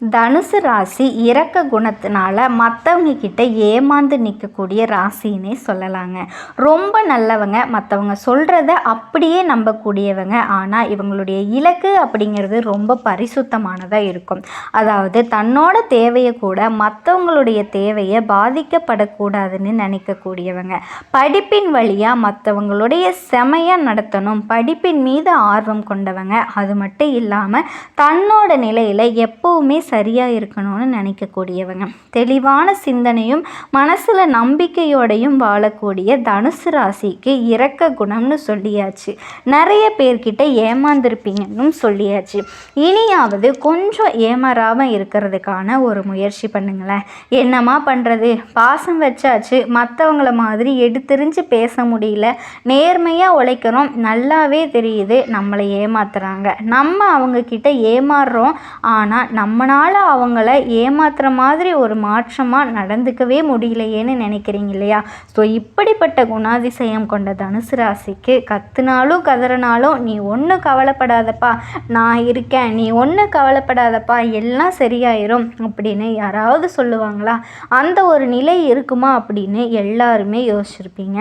தனுசு ராசி இறக்க குணத்தினால மற்றவங்க கிட்ட ஏமாந்து நிற்கக்கூடிய ராசின்னே சொல்லலாங்க. ரொம்ப நல்லவங்க மற்றவங்க சொல்கிறத அப்படியே நம்பக்கூடியவங்க. ஆனால் இவங்களுடைய இலக்கு அப்படிங்கிறது ரொம்ப பரிசுத்தமானதாக இருக்கும். அதாவது தன்னோட தேவையை கூட மற்றவங்களுடைய தேவையை பாதிக்கப்படக்கூடாதுன்னு நினைக்கக்கூடியவங்க. படிப்பின் வழியாக மற்றவங்களுடைய செமையாக நடத்தணும். படிப்பின் மீது ஆர்வம் கொண்டவங்க. அது மட்டும் இல்லாமல் தன்னோட நிலையில் எப்போவுமே சரியாக இருக்கணும்னு நினைக்கக்கூடியவங்க. தெளிவான சிந்தனையும் மனசில் நம்பிக்கையோடையும் வாழக்கூடிய தனுசு ராசிக்கு இறக்க குணம்னு சொல்லியாச்சு. நிறைய பேர்கிட்ட ஏமாந்துருப்பீங்கன்னு சொல்லியாச்சு. இனியாவது கொஞ்சம் ஏமாறாமல் இருக்கிறதுக்கான ஒரு முயற்சி பண்ணுங்களேன். என்னம்மா பண்ணுறது பாசம் வச்சாச்சு. மற்றவங்கள மாதிரி எடுத்தெறிஞ்சு பேச முடியல. நேர்மையாக உழைக்கிறோம். நல்லாவே தெரியுது நம்மளை ஏமாத்துறாங்க. நம்ம அவங்கக்கிட்ட ஏமாறுறோம். ஆனால் நம்மனா அதனால் அவங்கள ஏமாத்துகிற மாதிரி ஒரு மாற்றமாக நடந்துக்கவே முடியலையேன்னு நினைக்கிறீங்க இல்லையா? ஸோ இப்படிப்பட்ட குணாதிசயம் கொண்ட தனுசு ராசிக்கு கத்துனாலும் கதறினாலும் நீ ஒன்றும் கவலைப்படாதப்பா. நான் இருக்கேன் நீ ஒன்றும் கவலைப்படாதப்பா. எல்லாம் சரியாயிரும் அப்படின்னு யாராவது சொல்லுவாங்களா? அந்த ஒரு நிலை இருக்குமா அப்படின்னு எல்லாருமே யோசிச்சிருப்பீங்க.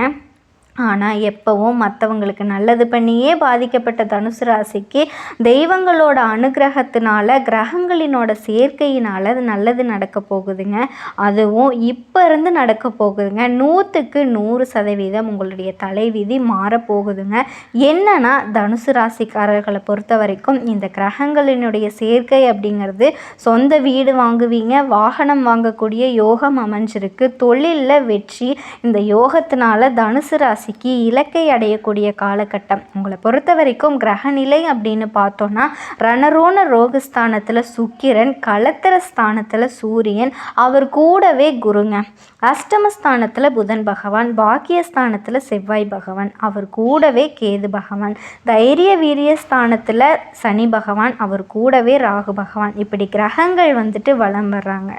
ஆனால் எப்பவும் மற்றவங்களுக்கு நல்லது பண்ணியே பாதிக்கப்பட்ட தனுசு ராசிக்கு தெய்வங்களோட அனுகிரகத்தினால கிரகங்களினோட சேர்க்கையினால் அது நல்லது நடக்க போகுதுங்க. அதுவும் இப்போ இருந்து நடக்க போகுதுங்க. நூற்றுக்கு நூறு சதவீதம் உங்களுடைய தலைவிதி மாறப்போகுதுங்க என்னன்னா தனுசு ராசிக்காரர்களை பொறுத்த வரைக்கும் இந்த கிரகங்களினுடைய சேர்க்கை அப்படிங்கிறது சொந்த வீடு வாங்குவீங்க வாகனம் வாங்கக்கூடிய யோகம் அமைஞ்சிருக்கு தொழிலில் வெற்றி இந்த யோகத்தினால தனுசு ராசி ராசிக்கு இலக்கை அடையக்கூடிய காலகட்டம். உங்களை பொறுத்த வரைக்கும் கிரகநிலை அப்படின்னு பார்த்தோன்னா ரணரோன ரோகஸ்தானத்தில் சுக்கிரன் களத்திர ஸ்தானத்தில் சூரியன் அவர் கூடவே குருங்க. அஷ்டமஸ்தானத்தில் புதன் பகவான் பாக்கியஸ்தானத்தில் செவ்வாய் பகவான் அவர் கூடவே கேது பகவான். தைரிய வீரிய ஸ்தானத்தில் சனி பகவான் அவர் கூடவே ராகு பகவான். இப்படி கிரகங்கள் வந்துட்டு வளம் வர்றாங்க.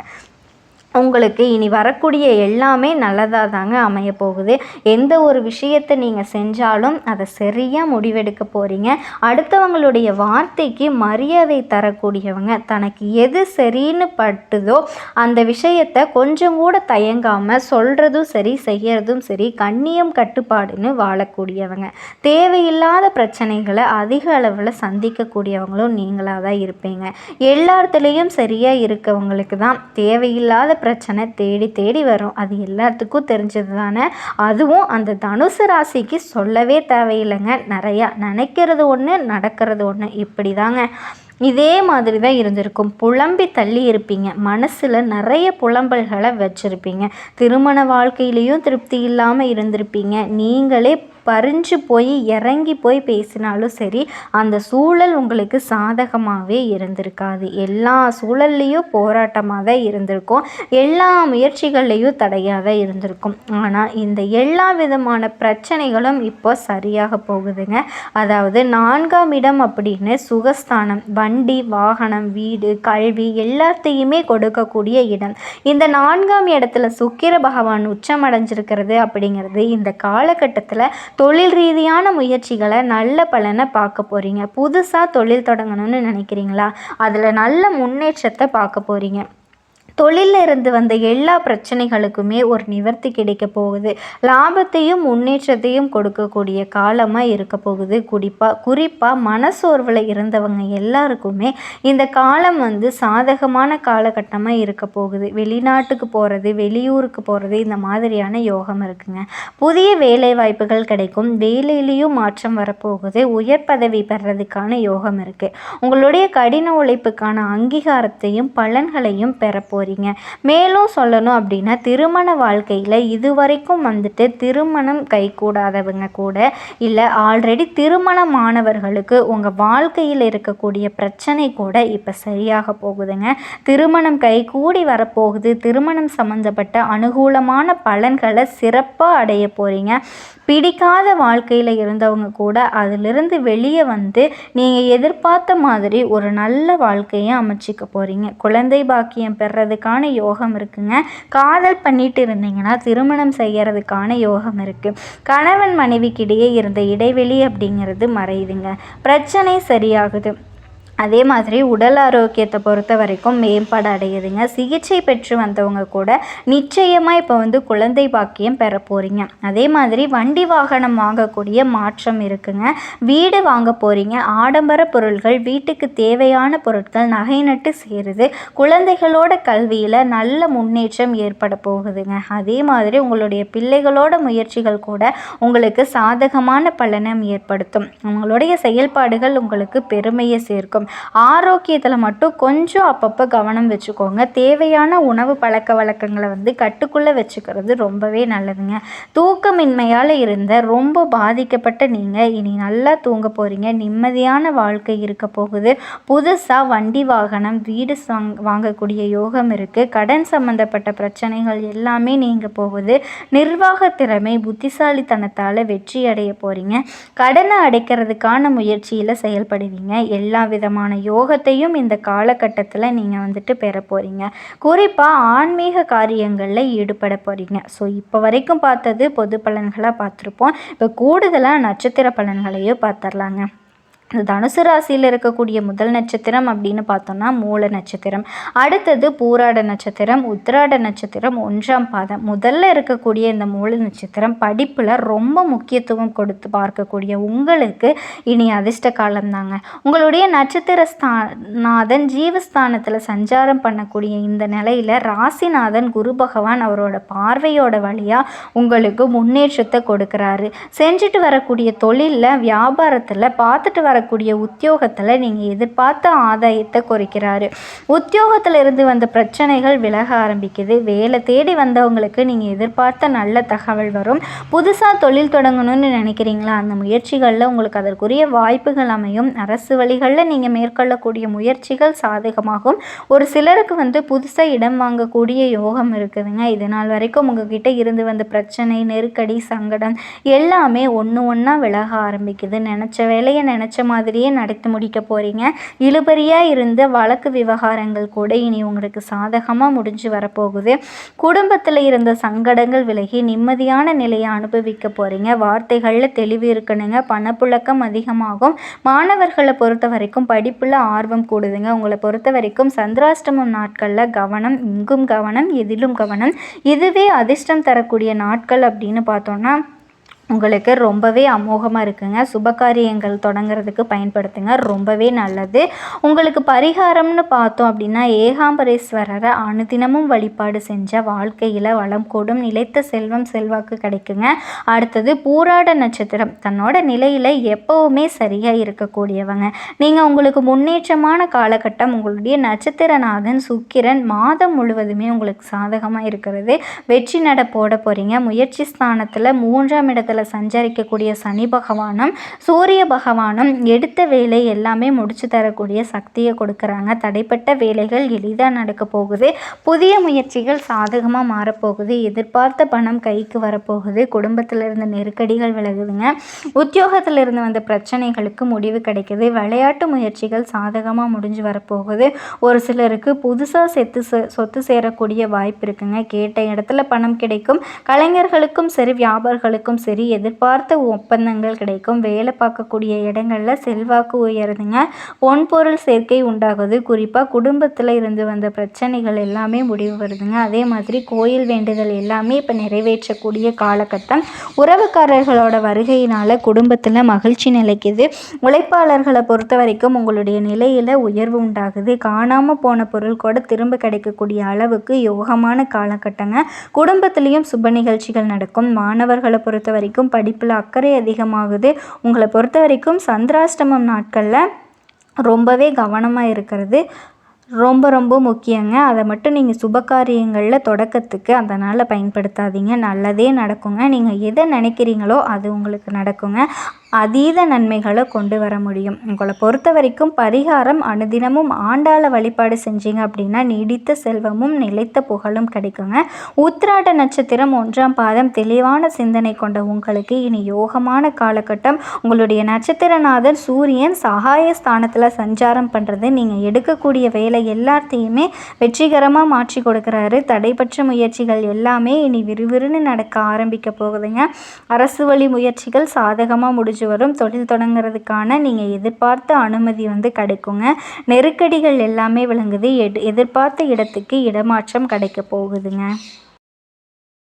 உங்களுக்கு இனி வரக்கூடிய எல்லாமே நல்லதாக தாங்க அமைய போகுது எந்த ஒரு விஷயத்தை நீங்கள் செஞ்சாலும் அதை சரியாக முடிவெடுக்க போகிறீங்க அடுத்தவங்களுடைய வார்த்தைக்கு மரியாதை தரக்கூடியவங்க. தனக்கு எது சரின்னு பட்டுதோ அந்த விஷயத்தை கொஞ்சம் கூட தயங்காமல் சொல்கிறதும் சரி செய்கிறதும் சரி கண்ணியம் கட்டுப்பாடுன்னு வாழக்கூடியவங்க. தேவையில்லாத பிரச்சனைகளை அதிக அளவில் சந்திக்கக்கூடியவங்களும் நீங்களாக தான் இருப்பீங்க. எல்லாத்துலேயும் சரியாக இருக்கவங்களுக்கு தான் தேவையில்லாத பிரச்சனை தேடி தேடி வரும். அது எல்லாத்துக்கும் தெரிஞ்சது தானே அதுவும் அந்த தனுசு ராசிக்கு சொல்லவே தேவையில்லைங்க. நிறையா நினைக்கிறது ஒன்று நடக்கிறது ஒன்று இப்படி தாங்க இதே மாதிரி தான் இருந்திருக்கும். புலம்பி தள்ளி இருப்பீங்க. மனசில் நிறைய புலம்பல்களை வச்சுருப்பீங்க. திருமண வாழ்க்கையிலையும் திருப்தி இல்லாமல் இருந்திருப்பீங்க. நீங்களே பறிஞ்சு போய் இறங்கி போய் பேசினாலும் சரி அந்த சூழல் உங்களுக்கு சாதகமாகவே இருந்திருக்காது. எல்லா சூழல்லையும் போராட்டமாக தான் இருந்திருக்கும். எல்லா முயற்சிகள்லேயும் தடையாக தான் இருந்திருக்கும். ஆனால் இந்த எல்லா விதமான பிரச்சனைகளும் இப்போ சரியாக போகுதுங்க. அதாவது நான்காம் இடம் அப்படின்னு சுகஸ்தானம் வண்டி வாகனம் வீடு கல்வி எல்லாத்தையுமே கொடுக்கக்கூடிய இடம். இந்த நான்காம் இடத்துல சுக்கிர பகவான் உச்சம் அடைஞ்சிருக்கிறது அப்படிங்கிறது இந்த காலகட்டத்தில் தொழில் ரீதியான முயற்சிகளை நல்ல பலனை பார்க்க போகிறீங்க புதுசாக தொழில் தொடங்கணும்னு நினைக்கிறீங்களா? அதில் நல்ல முன்னேற்றத்தை பார்க்க போகிறீங்க தொழிலில் இருந்து வந்த எல்லா பிரச்சனைகளுக்குமே ஒரு நிவர்த்தி கிடைக்க போகுது. லாபத்தையும் முன்னேற்றத்தையும் கொடுக்கக்கூடிய காலமாக இருக்க போகுது. குறிப்பாக குறிப்பாக மனசோர்வில் இருந்தவங்க எல்லாருக்குமே இந்த காலம் வந்து சாதகமான காலகட்டமாக இருக்க போகுது. வெளிநாட்டுக்கு போகிறது வெளியூருக்கு போகிறது இந்த மாதிரியான யோகம் இருக்குங்க. புதிய வேலை வாய்ப்புகள் கிடைக்கும். வேலையிலையும் மாற்றம் வரப்போகுது. உயர் பதவி பெறதுக்கான யோகம் இருக்குது உங்களுடைய கடின உழைப்புக்கான அங்கீகாரத்தையும் பலன்களையும் பெறப்போகுது போகிறீங்க மேலும் சொல்லணும் அப்படின்னா திருமண வாழ்க்கையில் இதுவரைக்கும் வந்துட்டு திருமணம் கைகூடாதவங்க கூட இல்லை ஆல்ரெடி திருமணமானவர்களுக்கு உங்கள் வாழ்க்கையில் இருக்கக்கூடிய பிரச்சனை கூட இப்போ சரியாக போகுதுங்க. திருமணம் கைகூடி வரப்போகுது. திருமணம் சம்மந்தப்பட்ட அனுகூலமான பலன்களை சிறப்பாக அடைய போகிறீங்க பிடிக்காத வாழ்க்கையில் இருந்தவங்க கூட அதிலிருந்து வெளியே வந்து நீங்கள் எதிர்பார்த்த மாதிரி ஒரு நல்ல வாழ்க்கையை அமைச்சிக்க போகிறீங்க குழந்தை பாக்கியம் செய்கிறதுக்கான யோகம் இருக்குங்க. காதல் பண்ணிட்டு இருந்தீங்கன்னா திருமணம் செய்யறதுக்கான யோகம் இருக்குது கணவன் மனைவிக்கிடையே இருந்த இடைவெளி அப்படிங்கிறது மறையுதுங்க. பிரச்சனை சரியாகுது. அதே மாதிரி உடல் ஆரோக்கியத்தை பொறுத்த வரைக்கும் மேம்பாடு அடையுதுங்க. சிகிச்சை பெற்று வந்தவங்க கூட நிச்சயமாக இப்போ வந்து குழந்தை பாக்கியம் பெற போகிறீங்க அதே மாதிரி வண்டி வாகனம் வாங்கக்கூடிய மாற்றம் இருக்குங்க. வீடு வாங்க போகிறீங்க ஆடம்பர பொருள்கள் வீட்டுக்கு தேவையான பொருட்கள் நகை நட்டு சேருது. குழந்தைகளோட கல்வியில் நல்ல முன்னேற்றம் ஏற்பட போகுதுங்க. அதே மாதிரி உங்களுடைய பிள்ளைகளோட முயற்சிகள் கூட உங்களுக்கு சாதகமான பலனம் ஏற்படுத்தும். உங்களுடைய செயல்பாடுகள் உங்களுக்கு பெருமையை சேர்க்கும். ஆரோக்கியத்தில் மட்டும் கொஞ்சம் அப்பப்போ கவனம் வச்சுக்கோங்க. தேவையான உணவு பழக்க வழக்கங்களை வந்து கட்டுக்குள்ளே வச்சுக்கிறது ரொம்பவே நல்லதுங்க. தூக்கமின்மையால் இருந்த ரொம்ப பாதிக்கப்பட்ட நீங்கள் இனி நல்லா தூங்க போகிறீங்க நிம்மதியான வாழ்க்கை இருக்க போகுது. புதுசாக வண்டி வாகனம் வீடு சாங் வாங்கக்கூடிய யோகம் இருக்குது கடன் சம்மந்தப்பட்ட பிரச்சனைகள் எல்லாமே நீங்கள் போகுது. நிர்வாக திறமை புத்திசாலித்தனத்தால் வெற்றி அடைய போகிறீங்க கடனை அடைக்கிறதுக்கான முயற்சியில் செயல்படுவீங்க. எல்லா விதமான யோகத்தையும் இந்த காலகட்டத்தில் நீங்கள் வந்துட்டு பெற போகிறீங்க குறிப்பாக ஆன்மீக காரியங்களில் ஈடுபட போகிறீங்க ஸோ இப்போ வரைக்கும் பார்த்தது பொது பலன்களாக பார்த்துருப்போம். இப்போ கூடுதலாக நட்சத்திர பலன்களையும் பார்த்துடலாங்க தனுசு ராசியில் இருக்கக்கூடிய முதல் நட்சத்திரம் அப்படின்னு பார்த்தோம்னா மூல நட்சத்திரம். அடுத்தது பூராட நட்சத்திரம் உத்திராட நட்சத்திரம் ஒன்றாம் பாதம். முதல்ல இருக்கக்கூடிய இந்த மூல நட்சத்திரம் படிப்பில் ரொம்ப முக்கியத்துவம் கொடுத்து பார்க்கக்கூடிய உங்களுக்கு இனி அதிர்ஷ்ட காலம் தாங்க. உங்களுடைய நட்சத்திர ஸ்தாநாதன் ஜீவஸ்தானத்தில் சஞ்சாரம் பண்ணக்கூடிய இந்த நிலையில் ராசிநாதன் குரு பகவான் அவரோட பார்வையோட வழியாக உங்களுக்கு முன்னேற்றத்தை கொடுக்குறாரு. செஞ்சுட்டு வரக்கூடிய தொழிலில் வியாபாரத்தில் பார்த்துட்டு வர வரக்கூடிய உத்தியோகத்தில் நீங்கள் எதிர்பார்த்த ஆதாயத்தை குறைக்கிறாரு. உத்தியோகத்தில் இருந்து வந்த பிரச்சனைகள் விலக ஆரம்பிக்குது. வேலை தேடி வந்தவங்களுக்கு நீங்கள் எதிர்பார்த்த நல்ல தகவல் வரும். புதுசாக தொழில் தொடங்கணும்னு நினைக்கிறீங்களா? அந்த முயற்சிகளில் உங்களுக்கு அதற்குரிய வாய்ப்புகள் அமையும். அரசு வழிகளில் நீங்கள் மேற்கொள்ளக்கூடிய முயற்சிகள் சாதகமாகும். ஒரு சிலருக்கு வந்து புதுசாக இடம் வாங்கக்கூடிய யோகம் இருக்குதுங்க. இது நாள் வரைக்கும் உங்ககிட்ட இருந்து வந்த பிரச்சனை நெருக்கடி சங்கடம் எல்லாமே ஒன்று ஒன்றா விலக ஆரம்பிக்குது. நினச்ச வேலையை நினச்ச மாதிரியே நடத்தி முடிக்க போகிறீங்க இழுபறியாக இருந்த வழக்கு விவகாரங்கள் கூட இனி உங்களுக்கு சாதகமாக முடிஞ்சு வரப்போகுது. குடும்பத்தில் இருந்த சங்கடங்கள் விலகி நிம்மதியான நிலையை அனுபவிக்க போகிறீங்க வார்த்தைகளில் தெளிவு இருக்கணுங்க. பணப்புழக்கம் அதிகமாகும். மாணவர்களை பொறுத்த வரைக்கும் படிப்பில் ஆர்வம் கூடுதுங்க. உங்களை பொறுத்த வரைக்கும் சந்திராஷ்டமம் நாட்களில் கவனம் இங்கும் கவனம் எதிலும் கவனம். இதுவே அதிர்ஷ்டம் தரக்கூடிய நாட்கள் அப்படின்னு பார்த்தோன்னா உங்களுக்கு ரொம்பவே அமோகமாக இருக்குங்க. சுபகாரியங்கள் தொடங்குறதுக்கு பயன்படுத்துங்க. ரொம்பவே நல்லது. உங்களுக்கு பரிகாரம்னு பார்த்தோம் அப்படின்னா ஏகாம்பரேஸ்வரரை அனுதினமும் வழிபாடு செஞ்ச வாழ்க்கையில் வளம் கூடும் நிலைத்த செல்வம் செல்வாக்கு கிடைக்குங்க. அடுத்தது பூராட நட்சத்திரம். தன்னோட நிலையில் எப்போவுமே சரியாக இருக்கக்கூடியவங்க. நீங்கள் உங்களுக்கு முன்னேற்றமான காலகட்டம் உங்களுடைய நட்சத்திரநாதன் சுக்கிரன் மாதம் முழுவதுமே உங்களுக்கு சாதகமாக இருக்கிறது. வெற்றி நட போட போகிறீங்க முயற்சி ஸ்தானத்தில் மூன்றாம் இடத்துல நட்சத்திரத்தில் சஞ்சரிக்கக்கூடிய சனி பகவானும் சூரிய பகவானும் எடுத்த வேலை எல்லாமே முடிச்சு தரக்கூடிய சக்தியை கொடுக்குறாங்க. தடைப்பட்ட வேலைகள் எளிதாக நடக்க போகுது. புதிய முயற்சிகள் சாதகமாக மாறப்போகுது. எதிர்பார்த்த பணம் கைக்கு வரப்போகுது. குடும்பத்தில் இருந்த நெருக்கடிகள் விலகுதுங்க. உத்தியோகத்தில் இருந்து வந்த பிரச்சனைகளுக்கு முடிவு கிடைக்குது. விளையாட்டு முயற்சிகள் சாதகமாக முடிஞ்சு வரப்போகுது. ஒரு சிலருக்கு புதுசாக செத்து சொத்து சேரக்கூடிய வாய்ப்பு இருக்குங்க. கேட்ட இடத்துல பணம் கிடைக்கும். கலைஞர்களுக்கும் சரி வியாபாரிகளுக்கும் சரி எதிர்பார்த்த ஒப்பந்தங்கள் கிடைக்கும். வேலை பார்க்கக்கூடிய இடங்களில் செல்வாக்கு உயருதுங்க. பொன்பொருள் சேர்க்கை உண்டாகுது. குறிப்பாக குடும்பத்தில் இருந்து வந்த பிரச்சனைகள் எல்லாமே முடிவு வருதுங்க. அதே மாதிரி கோயில் வேண்டுதல் எல்லாமே இப்போ நிறைவேற்றக்கூடிய காலகட்டம். உறவுக்காரர்களோட வருகையினால் குடும்பத்தில் மகிழ்ச்சி நிலைக்குது. உழைப்பாளர்களை பொறுத்த வரைக்கும் உங்களுடைய நிலையில் உயர்வு உண்டாகுது. காணாமல் போன பொருள் கூட திரும்ப கிடைக்கக்கூடிய அளவுக்கு யோகமான காலகட்டங்க. குடும்பத்திலையும் சுப நிகழ்ச்சிகள் நடக்கும். மாணவர்களை பொறுத்த வரைக்கும் வரைக்கும் படிப்பில் அக்கறை அதிகமாகுது. உங்களை பொறுத்த வரைக்கும் சந்திராஷ்டமம் நாட்களில் ரொம்பவே கவனமாக இருக்கிறது. ரொம்ப ரொம்ப முக்கியங்க. அதை மட்டும் நீங்கள் சுபகாரியங்களில் தொடக்கத்துக்கு அதனால் பயன்படுத்தாதீங்க. நல்லதே நடக்குங்க. நீங்கள் எதை நினைக்கிறீங்களோ அது உங்களுக்கு நடக்குங்க. அதீத நன்மைகளை கொண்டு வர முடியும். உங்களை பொறுத்த வரைக்கும் பரிகாரம் அனுதினமும் ஆண்டாள வழிபாடு செஞ்சீங்க அப்படின்னா நீடித்த செல்வமும் நிலைத்த புகழும் கிடைக்குங்க. உத்திராட நட்சத்திரம் ஒன்றாம் பாதம் தெளிவான சிந்தனை கொண்ட உங்களுக்கு இனி யோகமான காலகட்டம். உங்களுடைய நட்சத்திரநாதன் சூரியன் சகாய ஸ்தானத்தில் சஞ்சாரம் பண்ணுறது நீங்கள் எடுக்கக்கூடிய வேலை எல்லாத்தையுமே வெற்றிகரமாக மாற்றி கொடுக்குறாரு. தடைபற்ற முயற்சிகள் எல்லாமே இனி விறுவிறுன்னு நடக்க ஆரம்பிக்க போகுதுங்க. அரசு வழி முயற்சிகள் சாதகமாக முடிஞ்சு அமைஞ்சு வரும். தொழில் தொடங்குறதுக்கான நீங்கள் எதிர்பார்த்த அனுமதி வந்து கிடைக்குங்க. நெருக்கடிகள் எல்லாமே விளங்குது. எட் எதிர்பார்த்த இடத்துக்கு இடமாற்றம் கிடைக்க போகுதுங்க.